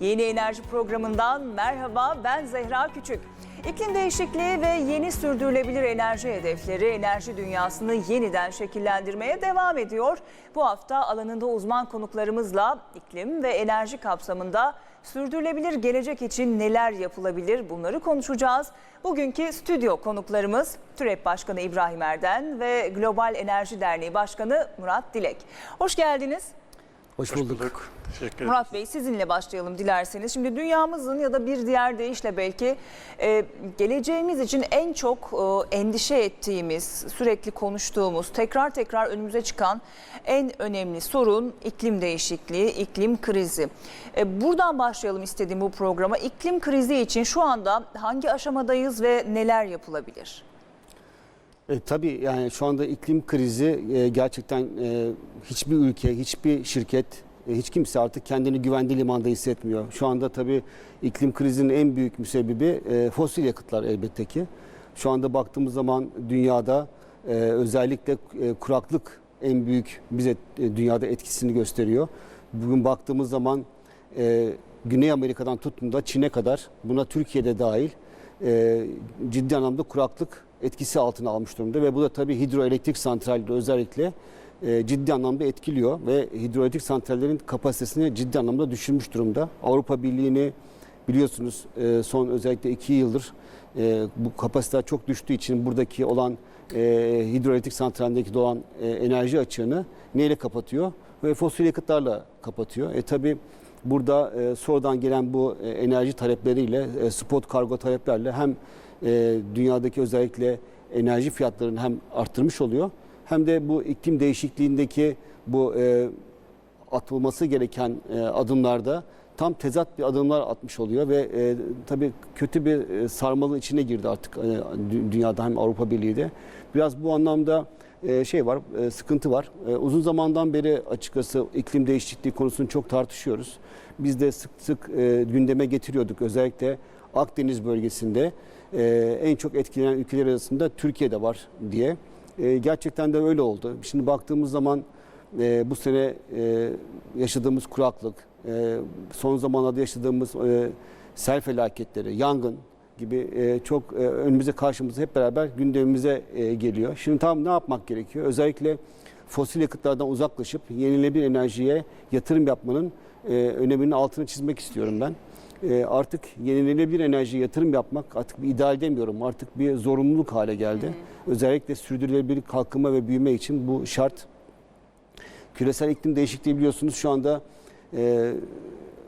Yeni Enerji programından merhaba ben Zehra Küçük. İklim değişikliği ve yeni sürdürülebilir enerji hedefleri enerji dünyasını yeniden şekillendirmeye devam ediyor. Bu hafta alanında uzman konuklarımızla iklim ve enerji kapsamında sürdürülebilir gelecek için neler yapılabilir bunları konuşacağız. Bugünkü stüdyo konuklarımız TÜREP Başkanı İbrahim Erden ve Global Enerji Derneği Başkanı Murat Dilek. Hoş geldiniz. Hoş Hoş bulduk. bulduk. Teşekkür ederim. Murat Bey sizinle başlayalım dilerseniz. Şimdi dünyamızın ya da bir diğer deyişle belki e, geleceğimiz için en çok e, endişe ettiğimiz, sürekli konuştuğumuz, tekrar tekrar önümüze çıkan en önemli sorun iklim değişikliği, iklim krizi. E, buradan başlayalım istedim bu programa. İklim krizi için şu anda hangi aşamadayız ve neler yapılabilir? E, tabii yani şu anda iklim krizi e, gerçekten e, hiçbir ülke, hiçbir şirket, e, hiç kimse artık kendini güvende limanda hissetmiyor. Şu anda tabii iklim krizinin en büyük müsebbibi e, fosil yakıtlar elbette ki. Şu anda baktığımız zaman dünyada e, özellikle e, kuraklık en büyük bize e, dünyada etkisini gösteriyor. Bugün baktığımız zaman e, Güney Amerika'dan tutun da Çin'e kadar buna Türkiye'de dahil e, ciddi anlamda kuraklık etkisi altına almış durumda ve bu da tabii hidroelektrik santralleri özellikle e, ciddi anlamda etkiliyor ve hidroelektrik santrallerin kapasitesini ciddi anlamda düşürmüş durumda. Avrupa Birliği'ni biliyorsunuz e, son özellikle iki yıldır e, bu kapasite çok düştüğü için buradaki olan e, hidroelektrik santralindeki dolan e, enerji açığını neyle kapatıyor? Ve fosil yakıtlarla kapatıyor. E tabii burada e, sonradan gelen bu e, enerji talepleriyle, e, spot kargo taleplerle hem e, dünyadaki özellikle enerji fiyatlarını hem arttırmış oluyor hem de bu iklim değişikliğindeki bu e, atılması gereken e, adımlarda tam tezat bir adımlar atmış oluyor ve e, tabii kötü bir e, sarmalın içine girdi artık e, dü- dünyada hem Avrupa Birliği de. Biraz bu anlamda e, şey var, e, sıkıntı var. E, uzun zamandan beri açıkçası iklim değişikliği konusunu çok tartışıyoruz. Biz de sık sık e, gündeme getiriyorduk. Özellikle Akdeniz bölgesinde e, en çok etkilenen ülkeler arasında Türkiye'de var diye. E, gerçekten de öyle oldu. Şimdi baktığımız zaman e, bu sene e, yaşadığımız kuraklık, e, son zamanlarda yaşadığımız e, sel felaketleri, yangın gibi e, çok e, önümüze karşımıza hep beraber gündemimize e, geliyor. Şimdi tam ne yapmak gerekiyor? Özellikle fosil yakıtlardan uzaklaşıp yenilenebilir enerjiye yatırım yapmanın e, öneminin altını çizmek istiyorum ben. E, artık yenilenebilir enerjiye yatırım yapmak artık bir ideal demiyorum artık bir zorunluluk hale geldi. Özellikle sürdürülebilir kalkınma ve büyüme için bu şart. Küresel iklim değişikliği biliyorsunuz şu anda e,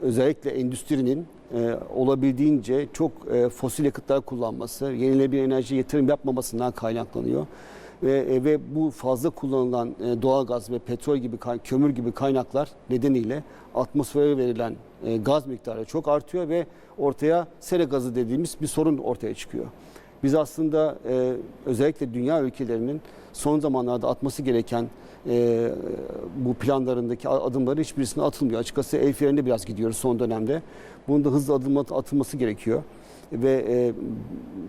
özellikle endüstrinin e, olabildiğince çok e, fosil yakıtlar kullanması, yenilenebilir enerjiye yatırım yapmamasından kaynaklanıyor. Ve, e, ve bu fazla kullanılan e, doğalgaz ve petrol gibi, kömür gibi kaynaklar nedeniyle atmosfere verilen e, gaz miktarı çok artıyor ve ortaya sera gazı dediğimiz bir sorun ortaya çıkıyor. Biz aslında özellikle dünya ülkelerinin son zamanlarda atması gereken bu planlarındaki adımları hiçbirisine atılmıyor. Açıkçası el freninde biraz gidiyoruz son dönemde. Bunun da hızlı adım at- atılması gerekiyor. Ve e,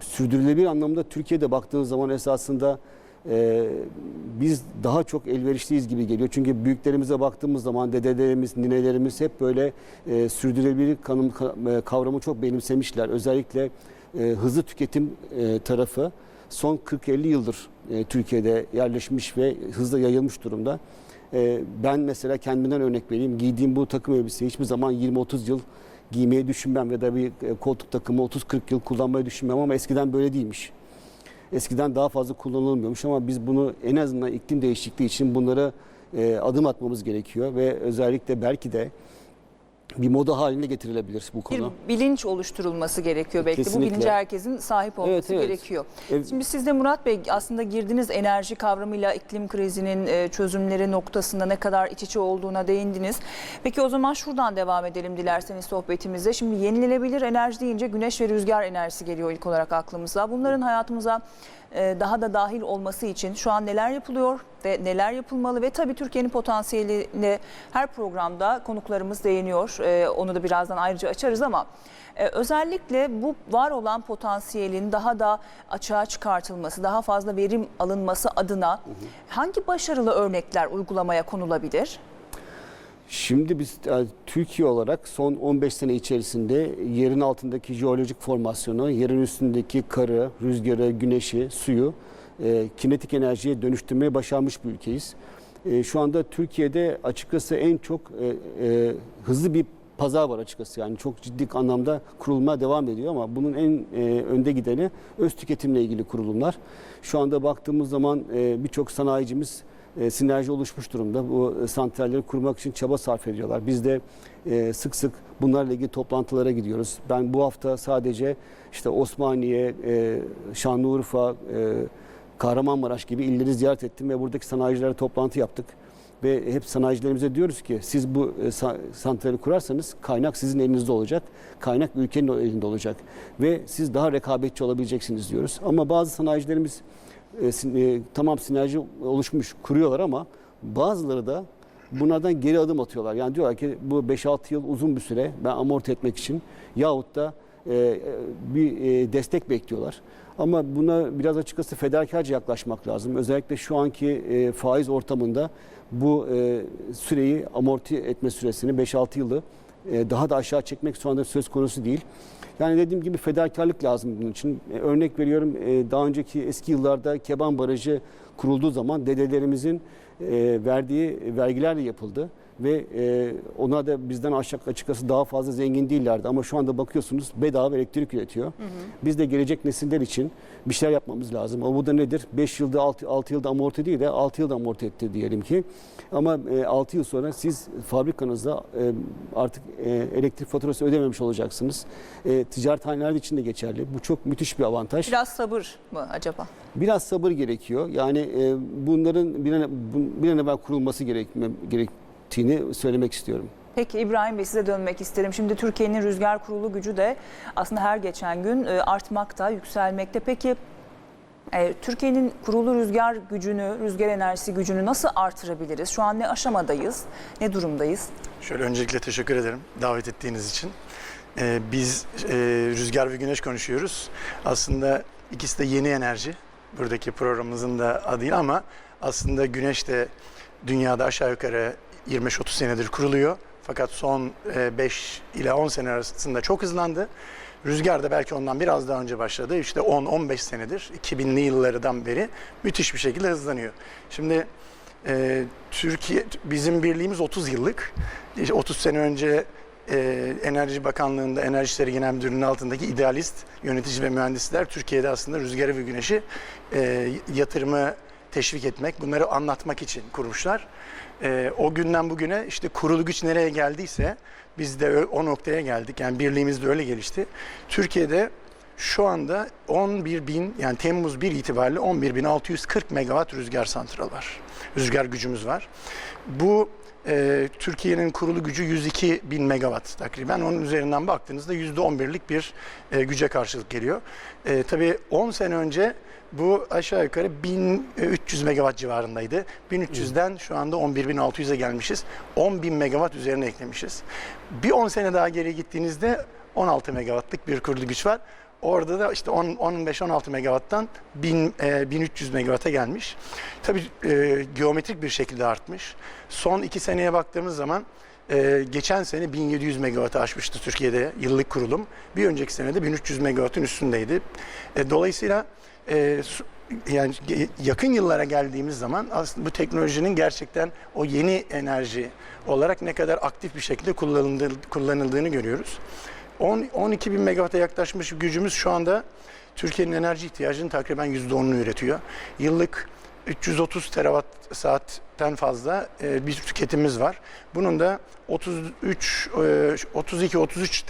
sürdürülebilir anlamda Türkiye'de baktığınız zaman esasında e, biz daha çok elverişliyiz gibi geliyor. Çünkü büyüklerimize baktığımız zaman dedelerimiz, ninelerimiz hep böyle e, sürdürülebilir kanım, ka- e, kavramı çok benimsemişler. Özellikle e, hızlı tüketim e, tarafı son 40-50 yıldır e, Türkiye'de yerleşmiş ve hızla yayılmış durumda. E, ben mesela kendimden örnek vereyim. Giydiğim bu takım elbiseyi hiçbir zaman 20-30 yıl giymeyi düşünmem ya da bir e, koltuk takımı 30-40 yıl kullanmayı düşünmem ama eskiden böyle değilmiş. Eskiden daha fazla kullanılmıyormuş ama biz bunu en azından iklim değişikliği için bunlara e, adım atmamız gerekiyor ve özellikle belki de bir moda haline getirilebilir bu Bir konu. bilinç oluşturulması gerekiyor belki. de. Bu Kesinlikle. bilince herkesin sahip olması Evet, evet. gerekiyor. Evet. Şimdi siz de Murat Bey aslında girdiniz enerji kavramıyla iklim krizinin e, çözümleri noktasında ne kadar iç içe olduğuna değindiniz. Peki o zaman şuradan devam edelim dilerseniz sohbetimize. Şimdi yenilenebilir enerji deyince güneş ve rüzgar enerjisi geliyor ilk olarak aklımıza. Bunların hayatımıza daha da dahil olması için şu an neler yapılıyor ve neler yapılmalı ve tabii Türkiye'nin potansiyeline her programda konuklarımız değiniyor. E, Onu da birazdan ayrıca açarız ama e, özellikle bu var olan potansiyelin daha da açığa çıkartılması, daha fazla verim alınması adına hangi başarılı örnekler uygulamaya konulabilir? Şimdi biz e, Türkiye olarak son 15 sene içerisinde yerin altındaki jeolojik formasyonu, yerin üstündeki karı, rüzgarı, güneşi, suyu e, kinetik enerjiye dönüştürmeyi başarmış bir ülkeyiz. E, şu anda Türkiye'de açıkçası en çok e, e, hızlı bir pazar var açıkçası. Yani çok ciddi anlamda kurulmaya devam ediyor ama bunun en e, önde gideni öz tüketimle ilgili kurulumlar. Şu anda baktığımız zaman e, birçok sanayicimiz e, sinerji oluşmuş durumda. Bu e, santralleri kurmak için çaba sarf ediyorlar. Biz de e, sık sık bunlarla ilgili toplantılara gidiyoruz. Ben bu hafta sadece işte Osmaniye, e, Şanlıurfa, e, Kahramanmaraş gibi illeri ziyaret ettim ve buradaki sanayicilerle toplantı yaptık. Ve hep sanayicilerimize diyoruz ki siz bu e, sa- santrali kurarsanız kaynak sizin elinizde olacak. Kaynak ülkenin elinde olacak. Ve siz daha rekabetçi olabileceksiniz diyoruz. Ama bazı sanayicilerimiz e, e, tamam sinerji oluşmuş kuruyorlar ama bazıları da bunlardan geri adım atıyorlar. Yani diyorlar ki bu 5-6 yıl uzun bir süre ben amorti etmek için yahut da e, bir destek bekliyorlar. Ama buna biraz açıkçası fedakarca yaklaşmak lazım. Özellikle şu anki faiz ortamında bu süreyi amorti etme süresini 5-6 yılı daha da aşağı çekmek şu anda söz konusu değil. Yani dediğim gibi fedakarlık lazım bunun için. E, örnek veriyorum e, daha önceki eski yıllarda Keban Barajı kurulduğu zaman dedelerimizin e, verdiği vergilerle yapıldı ve e, ona da bizden aşağı açıkçası daha fazla zengin değillerdi ama şu anda bakıyorsunuz bedava elektrik üretiyor. Biz de gelecek nesiller için bir şeyler yapmamız lazım. Ama bu da nedir? 5 yılda 6, 6 yılda amorti değil de 6 yılda amorti etti diyelim ki. Ama e, 6 yıl sonra siz fabrikanızda e, artık e, elektrik faturası ödememiş olacaksınız. E, ticarethaneler için de geçerli. Bu çok müthiş bir avantaj. Biraz sabır mı acaba? Biraz sabır gerekiyor. Yani e, bunların bir an, bir an evvel kurulması gerekme, gerektiğini söylemek istiyorum. Peki İbrahim Bey size dönmek isterim. Şimdi Türkiye'nin rüzgar kurulu gücü de aslında her geçen gün e, artmakta, yükselmekte. Peki e, Türkiye'nin kurulu rüzgar gücünü, rüzgar enerjisi gücünü nasıl artırabiliriz? Şu an ne aşamadayız, ne durumdayız? Şöyle öncelikle teşekkür ederim davet ettiğiniz için. Ee, biz e, rüzgar ve güneş konuşuyoruz. Aslında ikisi de yeni enerji. Buradaki programımızın da adıyla ama aslında güneş de dünyada aşağı yukarı 25-30 senedir kuruluyor. Fakat son 5 ile 10 sene arasında çok hızlandı. Rüzgar da belki ondan biraz daha önce başladı. İşte 10-15 senedir, 2000'li yıllardan beri müthiş bir şekilde hızlanıyor. Şimdi e, Türkiye, bizim birliğimiz 30 yıllık. İşte 30 sene önce e, Enerji Bakanlığı'nda Enerji İşleri Genel Müdürlüğü'nün altındaki idealist yönetici ve mühendisler Türkiye'de aslında rüzgarı ve güneşi e, yatırımı teşvik etmek, bunları anlatmak için kurmuşlar. E, o günden bugüne işte kurulu güç nereye geldiyse biz de o noktaya geldik. Yani birliğimiz de öyle gelişti. Türkiye'de şu anda 11 bin yani Temmuz 1 itibariyle 11.640 megawatt rüzgar santral var. Rüzgar gücümüz var. Bu e, Türkiye'nin kurulu gücü 102 bin megawatt takriben. Onun üzerinden baktığınızda %11'lik bir e, güce karşılık geliyor. E, tabii 10 sene önce bu aşağı yukarı 1300 megawatt civarındaydı. 1300'den şu anda 11.600'e gelmişiz. 10.000 megawatt üzerine eklemişiz. Bir 10 sene daha geri gittiğinizde 16 megawattlık bir kurulu güç var. Orada da işte 10 15-16 megawatttan 1000, e, 1300 megawatt'a gelmiş. Tabii e, geometrik bir şekilde artmış. Son iki seneye baktığımız zaman e, geçen sene 1700 megawatt'ı aşmıştı Türkiye'de yıllık kurulum. Bir önceki sene de 1300 megawatt'ın üstündeydi. E, dolayısıyla e, yani yakın yıllara geldiğimiz zaman aslında bu teknolojinin gerçekten o yeni enerji olarak ne kadar aktif bir şekilde kullanıldığı, kullanıldığını görüyoruz. 10, 12 bin megawatt'a yaklaşmış gücümüz şu anda Türkiye'nin enerji ihtiyacının takriben %10'unu üretiyor. Yıllık 330 terawatt saatten fazla e, bir tüketimimiz var. Bunun da 33 32 33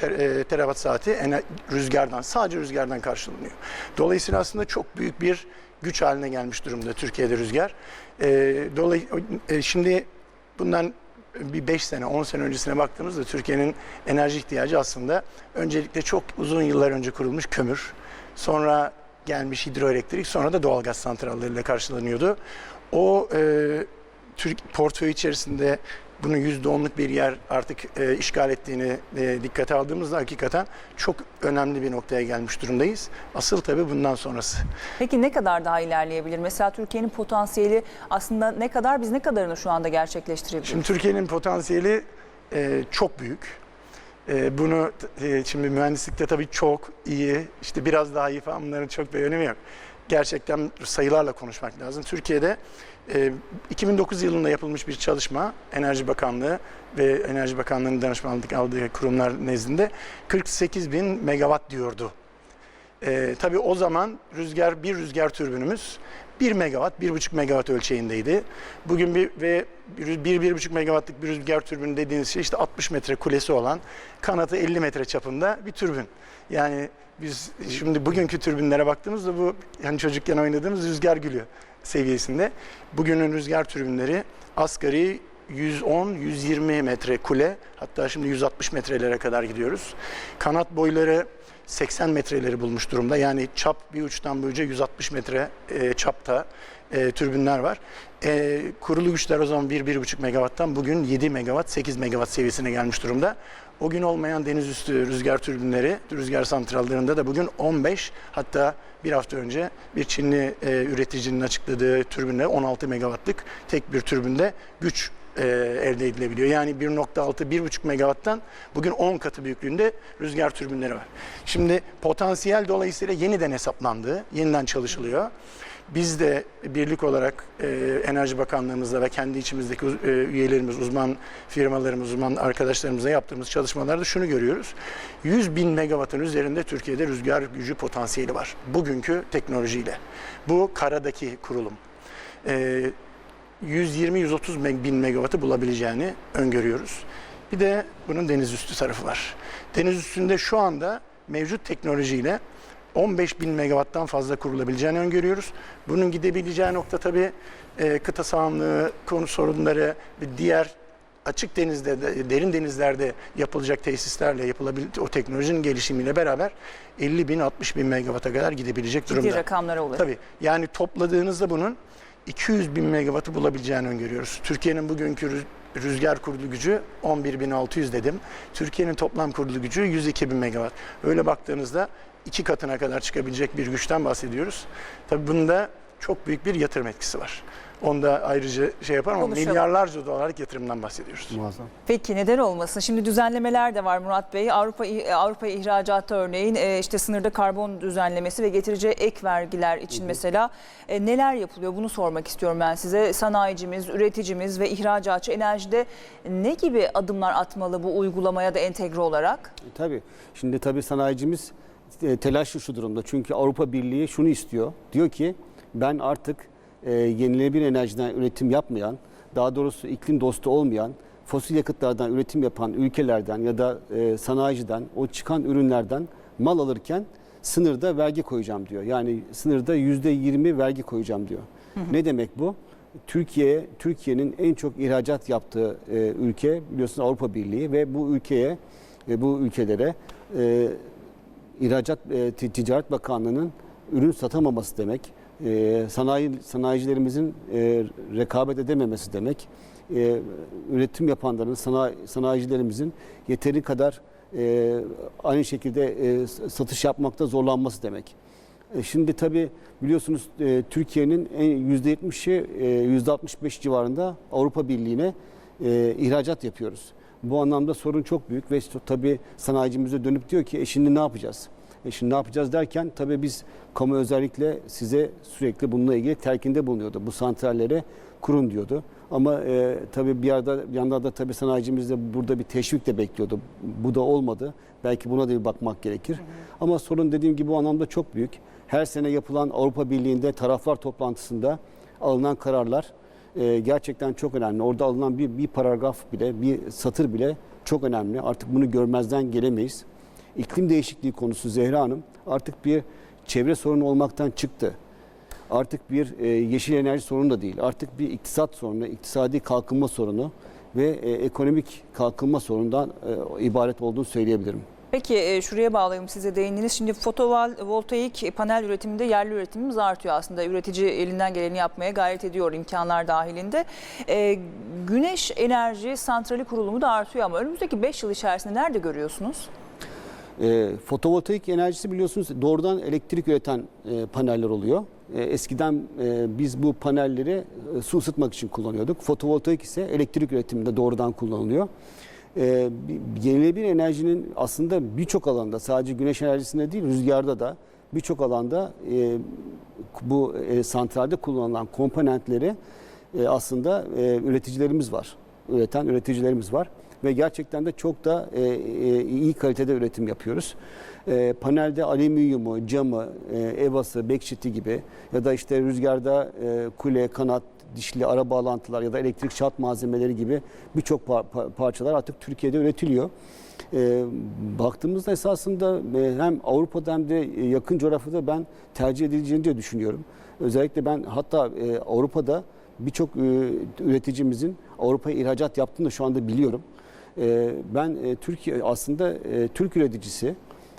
terawatt saati rüzgardan sadece rüzgardan karşılanıyor. Dolayısıyla aslında çok büyük bir güç haline gelmiş durumda Türkiye'de rüzgar. E, dolay e, şimdi bundan bir 5 sene, 10 sene öncesine baktığımızda Türkiye'nin enerji ihtiyacı aslında öncelikle çok uzun yıllar önce kurulmuş kömür, sonra gelmiş hidroelektrik, sonra da doğalgaz santralleriyle karşılanıyordu. O e, Türk portföy içerisinde bunu %10'luk bir yer artık e, işgal ettiğini e, dikkate aldığımızda hakikaten çok önemli bir noktaya gelmiş durumdayız. Asıl tabii bundan sonrası. Peki ne kadar daha ilerleyebilir? Mesela Türkiye'nin potansiyeli aslında ne kadar biz ne kadarını şu anda gerçekleştirebiliriz? Şimdi Türkiye'nin potansiyeli e, çok büyük. E, bunu e, şimdi mühendislikte tabii çok iyi, işte biraz daha iyi falan bunların çok bir önemi yok. Gerçekten sayılarla konuşmak lazım. Türkiye'de e, 2009 yılında yapılmış bir çalışma, Enerji Bakanlığı ve Enerji Bakanlığı'nın danışmanlık aldığı kurumlar nezdinde 48 bin megawatt diyordu. E, tabii o zaman rüzgar bir rüzgar türbünümüz 1 megawatt, 1,5 megawatt ölçeğindeydi. Bugün bir ve 1-1,5 megawattlık bir rüzgar türbünü dediğiniz şey işte 60 metre kulesi olan kanatı 50 metre çapında bir türbün. Yani biz şimdi bugünkü türbünlere baktığımızda bu yani çocukken oynadığımız rüzgar gülü seviyesinde. Bugünün rüzgar türbünleri asgari 110-120 metre kule hatta şimdi 160 metrelere kadar gidiyoruz. Kanat boyları 80 metreleri bulmuş durumda. Yani çap bir uçtan bir uca 160 metre e, çapta e, türbinler var. E, kurulu güçler o zaman 1-1,5 megawatttan bugün 7 megawatt, 8 megawatt seviyesine gelmiş durumda. O gün olmayan deniz üstü rüzgar türbinleri, rüzgar santrallarında da bugün 15 hatta bir hafta önce bir Çinli e, üreticinin açıkladığı türbinle 16 megawattlık tek bir türbinde güç e, elde edilebiliyor. Yani 1.6-1.5 megawatttan bugün 10 katı büyüklüğünde rüzgar türbinleri var. Şimdi potansiyel dolayısıyla yeniden hesaplandı, yeniden çalışılıyor. Biz de birlik olarak e, Enerji Bakanlığımızla ve kendi içimizdeki e, üyelerimiz, uzman firmalarımız, uzman arkadaşlarımızla yaptığımız çalışmalarda şunu görüyoruz. 100 bin megawattın üzerinde Türkiye'de rüzgar gücü potansiyeli var. Bugünkü teknolojiyle. Bu karadaki kurulum. E, 120-130 meg- bin megawattı bulabileceğini öngörüyoruz. Bir de bunun deniz üstü tarafı var. Deniz üstünde şu anda mevcut teknolojiyle 15 bin megawatttan fazla kurulabileceğini öngörüyoruz. Bunun gidebileceği nokta tabii e, kıta sahanlığı konu sorunları ve diğer açık denizde, de- derin denizlerde yapılacak tesislerle yapılabil o teknolojinin gelişimiyle beraber 50 bin 60 bin megawatta kadar gidebilecek Ciddi durumda. rakamlara ulaşır. Tabii yani topladığınızda bunun 200 bin megawattı bulabileceğini öngörüyoruz. Türkiye'nin bugünkü rüz- rüzgar kurulu gücü 11.600 dedim. Türkiye'nin toplam kurulu gücü 102 bin megawatt. Öyle baktığınızda iki katına kadar çıkabilecek bir güçten bahsediyoruz. Tabii bunda çok büyük bir yatırım etkisi var. Onda ayrıca şey yapar ama Konuşalım. milyarlarca dolarlık yatırımdan bahsediyoruz. Muazzam. Peki neden olmasın? Şimdi düzenlemeler de var Murat Bey. Avrupa Avrupa ihracatı örneğin e, işte sınırda karbon düzenlemesi ve getireceği ek vergiler için mesela e, neler yapılıyor? Bunu sormak istiyorum ben size. Sanayicimiz, üreticimiz ve ihracatçı enerjide ne gibi adımlar atmalı bu uygulamaya da entegre olarak? E, Tabii. Şimdi tabii sanayicimiz telaşlı şu durumda. Çünkü Avrupa Birliği şunu istiyor. Diyor ki ben artık e, yenilenebilir enerjiden üretim yapmayan, daha doğrusu iklim dostu olmayan, fosil yakıtlardan üretim yapan ülkelerden ya da e, sanayiciden o çıkan ürünlerden mal alırken sınırda vergi koyacağım diyor. Yani sınırda yüzde yirmi vergi koyacağım diyor. Ne demek bu? Türkiye Türkiye'nin en çok ihracat yaptığı e, ülke biliyorsunuz Avrupa Birliği ve bu ülkeye ve bu ülkelere e, İhracat e, Ti- Ticaret Bakanlığı'nın ürün satamaması demek, e, sanayi sanayicilerimizin e, rekabet edememesi demek, e, üretim yapanların, sanayi, sanayicilerimizin yeteri kadar e, aynı şekilde e, satış yapmakta zorlanması demek. E, Şimdi tabii biliyorsunuz e, Türkiye'nin en %70'i e, %65 civarında Avrupa Birliği'ne e, ihracat yapıyoruz. Bu anlamda sorun çok büyük ve tabii sanayicimize dönüp diyor ki e şimdi ne yapacağız? E şimdi ne yapacağız derken tabii biz kamu özellikle size sürekli bununla ilgili telkinde bulunuyordu. Bu santrallere kurun diyordu. Ama e, tabii bir yanda, bir yandan da tabii sanayicimiz de burada bir teşvik de bekliyordu. Bu da olmadı. Belki buna da bir bakmak gerekir. Ama sorun dediğim gibi bu anlamda çok büyük. Her sene yapılan Avrupa Birliği'nde taraflar toplantısında alınan kararlar e, gerçekten çok önemli. Orada alınan bir, bir paragraf bile, bir satır bile çok önemli. Artık bunu görmezden gelemeyiz. İklim değişikliği konusu Zehra Hanım artık bir çevre sorunu olmaktan çıktı. Artık bir e, yeşil enerji sorunu da değil. Artık bir iktisat sorunu, iktisadi kalkınma sorunu ve e, ekonomik kalkınma sorunundan e, ibaret olduğunu söyleyebilirim. Peki e, şuraya bağlayayım size değindiniz. Şimdi fotovoltaik panel üretiminde yerli üretimimiz artıyor aslında. Üretici elinden geleni yapmaya gayret ediyor imkanlar dahilinde. E, güneş enerji santrali kurulumu da artıyor ama önümüzdeki 5 yıl içerisinde nerede görüyorsunuz? E, fotovoltaik enerjisi biliyorsunuz doğrudan elektrik üreten e, paneller oluyor. E, eskiden e, biz bu panelleri e, su ısıtmak için kullanıyorduk. Fotovoltaik ise elektrik üretiminde doğrudan kullanılıyor. E, yenilenebilir enerjinin aslında birçok alanda sadece güneş enerjisinde değil rüzgarda da birçok alanda e, bu e, santralde kullanılan komponentleri e, aslında e, üreticilerimiz var. Üreten üreticilerimiz var ve gerçekten de çok da e, e, iyi kalitede üretim yapıyoruz. E, panelde alüminyumu, camı, e, evası, bekçiti gibi ya da işte rüzgarda e, kule, kanat, dişli ara bağlantılar ya da elektrik şart malzemeleri gibi birçok par- parçalar artık Türkiye'de üretiliyor. E, baktığımızda esasında e, hem Avrupa'da hem de e, yakın coğrafyada ben tercih edileceğini de düşünüyorum. Özellikle ben hatta e, Avrupa'da birçok e, üreticimizin Avrupa'ya ihracat yaptığını da şu anda biliyorum. E, ben e, Türkiye aslında e, Türk üreticisi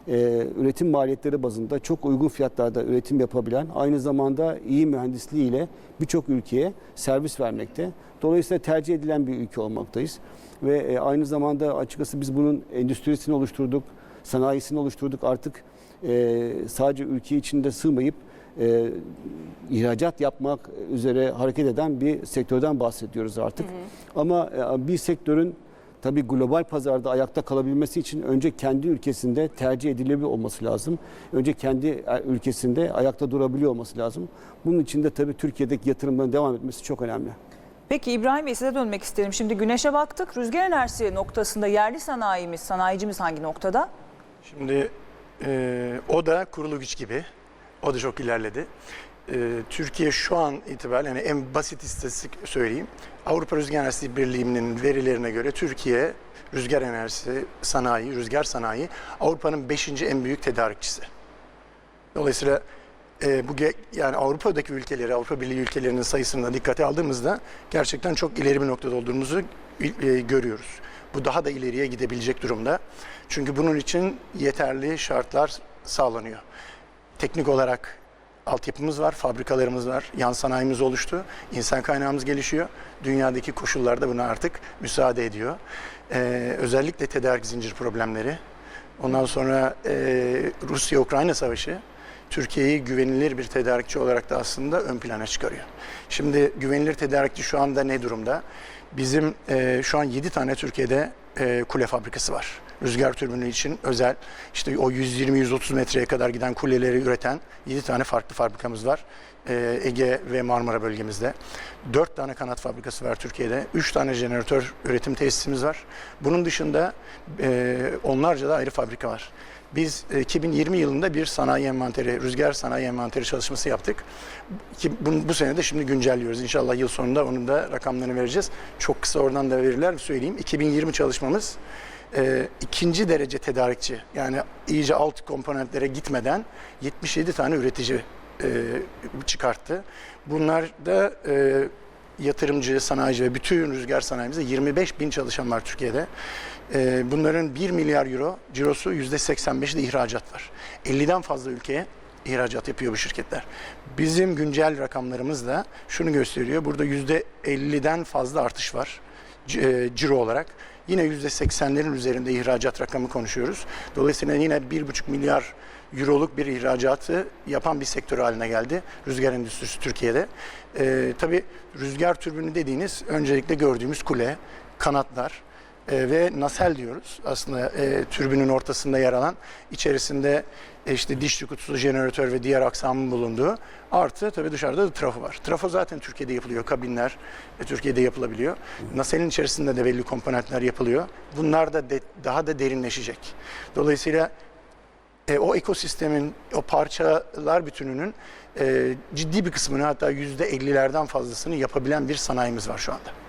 e, üretim maliyetleri bazında çok uygun fiyatlarda üretim yapabilen, aynı zamanda iyi mühendisliğiyle birçok ülkeye servis vermekte. Dolayısıyla tercih edilen bir ülke olmaktayız. Ve aynı zamanda açıkçası biz bunun endüstrisini oluşturduk, sanayisini oluşturduk. Artık sadece ülke içinde sığmayıp e, ihracat yapmak üzere hareket eden bir sektörden bahsediyoruz artık. Ama e, bir sektörün tabii global pazarda ayakta kalabilmesi için önce kendi ülkesinde tercih edilebilir olması lazım. Önce kendi e, ülkesinde ayakta durabiliyor olması lazım. Bunun için de tabii Türkiye'deki yatırımların devam etmesi çok önemli. Peki İbrahim Bey size dönmek isterim. Şimdi güneşe baktık. Rüzgar enerjisi noktasında yerli sanayimiz, sanayicimiz hangi noktada? Şimdi e, o da kurulu güç gibi. O da çok ilerledi. E, Türkiye şu an itibariyle yani en basit istatistik söyleyeyim. Avrupa Rüzgar Enerjisi Birliği'nin verilerine göre Türkiye rüzgar enerjisi sanayi, rüzgar sanayi Avrupa'nın 5. en büyük tedarikçisi. Dolayısıyla e, bu yani Avrupa'daki ülkeleri, Avrupa Birliği ülkelerinin sayısını dikkate aldığımızda gerçekten çok ileri bir noktada olduğumuzu e, görüyoruz. Bu daha da ileriye gidebilecek durumda. Çünkü bunun için yeterli şartlar sağlanıyor. Teknik olarak altyapımız var, fabrikalarımız var, yan sanayimiz oluştu, insan kaynağımız gelişiyor. Dünyadaki koşullar da buna artık müsaade ediyor. Ee, özellikle tedarik zincir problemleri, ondan sonra e, Rusya-Ukrayna savaşı Türkiye'yi güvenilir bir tedarikçi olarak da aslında ön plana çıkarıyor. Şimdi güvenilir tedarikçi şu anda ne durumda? Bizim e, şu an 7 tane Türkiye'de e, kule fabrikası var. Rüzgar türbünü için özel işte o 120-130 metreye kadar giden kuleleri üreten 7 tane farklı fabrikamız var. E, Ege ve Marmara bölgemizde. 4 tane kanat fabrikası var Türkiye'de. 3 tane jeneratör üretim tesisimiz var. Bunun dışında e, onlarca da ayrı fabrika var. Biz e, 2020 yılında bir sanayi envanteri, rüzgar sanayi envanteri çalışması yaptık. Ki bu, bu sene de şimdi güncelliyoruz. İnşallah yıl sonunda onun da rakamlarını vereceğiz. Çok kısa oradan da veriler söyleyeyim. 2020 çalışmamız e, ikinci derece tedarikçi yani iyice alt komponentlere gitmeden 77 tane üretici e, çıkarttı. Bunlar da e, yatırımcı, sanayici ve bütün rüzgar sanayimizde 25 bin çalışan var Türkiye'de. E, bunların 1 milyar euro cirosu %85'i de ihracat var. 50'den fazla ülkeye ihracat yapıyor bu şirketler. Bizim güncel rakamlarımız da şunu gösteriyor. Burada %50'den fazla artış var e, ciro olarak. Yine %80'lerin üzerinde ihracat rakamı konuşuyoruz. Dolayısıyla yine 1,5 milyar euroluk bir ihracatı yapan bir sektör haline geldi rüzgar endüstrisi Türkiye'de. Ee, tabii rüzgar türbünü dediğiniz öncelikle gördüğümüz kule, kanatlar e, ve nasel diyoruz. Aslında e, türbünün ortasında yer alan, içerisinde e, işte dişli kutusu, jeneratör ve diğer aksamın bulunduğu artı tabii dışarıda da trafo var. Trafo zaten Türkiye'de yapılıyor, kabinler e, Türkiye'de yapılabiliyor. Naselin içerisinde de belli komponentler yapılıyor. Bunlar da de- daha da derinleşecek. Dolayısıyla e, o ekosistemin, o parçalar bütününün e, ciddi bir kısmını hatta yüzde 50'lerden fazlasını yapabilen bir sanayimiz var şu anda.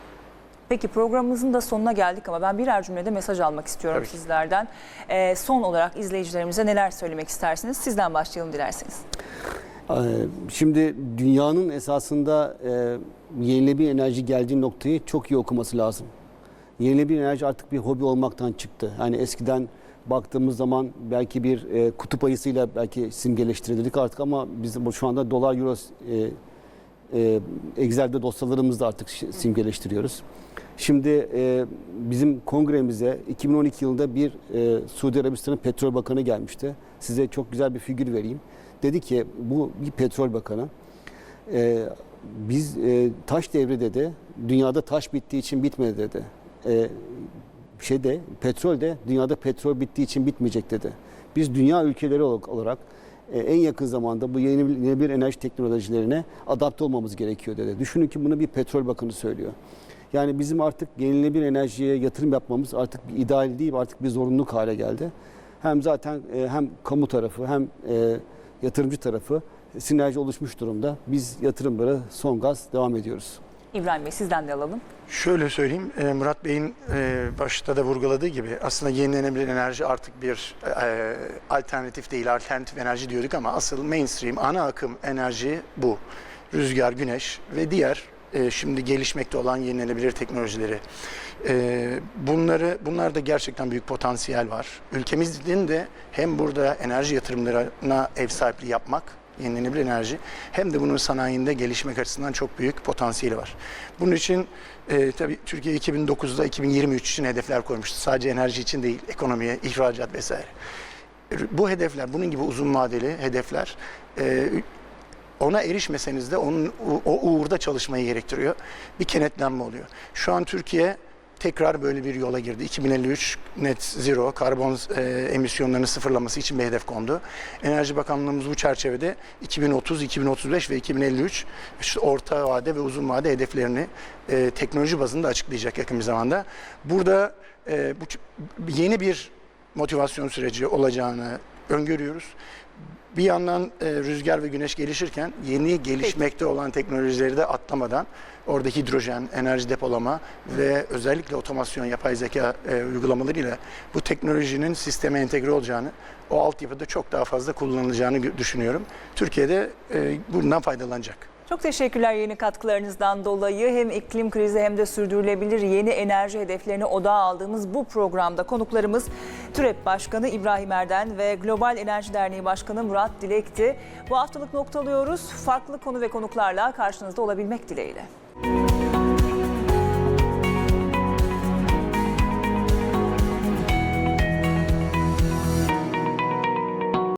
Peki programımızın da sonuna geldik ama ben birer cümlede mesaj almak istiyorum Tabii ki. sizlerden. Ee, son olarak izleyicilerimize neler söylemek istersiniz? Sizden başlayalım dilerseniz. Ee, Şimdi dünyanın esasında e, yenilenebilir enerji geldiği noktayı çok iyi okuması lazım. Yenilenebilir enerji artık bir hobi olmaktan çıktı. Yani eskiden baktığımız zaman belki bir e, kutup ayısıyla belki simgeleştirildik artık ama biz bu şu anda dolar euro e, Excel'de dosyalarımızda artık simgeleştiriyoruz. Şimdi e, bizim kongremize 2012 yılında bir e, Suudi Arabistan'ın petrol bakanı gelmişti. Size çok güzel bir figür vereyim. Dedi ki bu bir petrol bakanı. Biz taş devri dedi. Dünyada taş bittiği için bitmedi dedi. E, şeyde petrol de dünyada petrol bittiği için bitmeyecek dedi. Biz dünya ülkeleri olarak e, en yakın zamanda bu yenilenebilir enerji teknolojilerine adapte olmamız gerekiyor dedi. Düşünün ki bunu bir petrol bakanı söylüyor. Yani bizim artık yenilenebilir enerjiye yatırım yapmamız artık bir ideal değil, artık bir zorunluluk hale geldi. Hem zaten e, hem kamu tarafı hem e, yatırımcı tarafı sinerji oluşmuş durumda. Biz yatırımlara son gaz devam ediyoruz. İbrahim Bey sizden de alalım. Şöyle söyleyeyim, e, Murat Bey'in e, başta da vurguladığı gibi aslında yenilenebilir enerji artık bir e, alternatif değil, alternatif enerji diyorduk ama asıl mainstream, ana akım enerji bu. Rüzgar, güneş ve diğer şimdi gelişmekte olan yenilenebilir teknolojileri. Bunları bunlarda gerçekten büyük potansiyel var. Ülkemizin de hem burada enerji yatırımlarına ev sahipliği yapmak, yenilenebilir enerji hem de bunun sanayinde gelişmek açısından çok büyük potansiyeli var. Bunun için e, tabii Türkiye 2009'da 2023 için hedefler koymuştu. Sadece enerji için değil, ekonomiye, ihracat vesaire. Bu hedefler, bunun gibi uzun vadeli hedefler e, ona erişmeseniz de onun o uğurda çalışmayı gerektiriyor. Bir kenetlenme oluyor. Şu an Türkiye tekrar böyle bir yola girdi. 2053 net zero karbon e, emisyonlarını sıfırlaması için bir hedef kondu. Enerji Bakanlığımız bu çerçevede 2030, 2035 ve 2053 işte orta vade ve uzun vade hedeflerini e, teknoloji bazında açıklayacak yakın bir zamanda. Burada e, bu yeni bir motivasyon süreci olacağını öngörüyoruz. Bir yandan e, rüzgar ve güneş gelişirken yeni gelişmekte olan teknolojileri de atlamadan orada hidrojen, enerji depolama ve özellikle otomasyon, yapay zeka e, uygulamalarıyla bu teknolojinin sisteme entegre olacağını, o altyapıda çok daha fazla kullanılacağını düşünüyorum. Türkiye'de e, bundan faydalanacak. Çok teşekkürler yeni katkılarınızdan dolayı. Hem iklim krizi hem de sürdürülebilir yeni enerji hedeflerini odağa aldığımız bu programda konuklarımız TÜREP Başkanı İbrahim Erden ve Global Enerji Derneği Başkanı Murat Dilek'ti. Bu haftalık noktalıyoruz. Farklı konu ve konuklarla karşınızda olabilmek dileğiyle.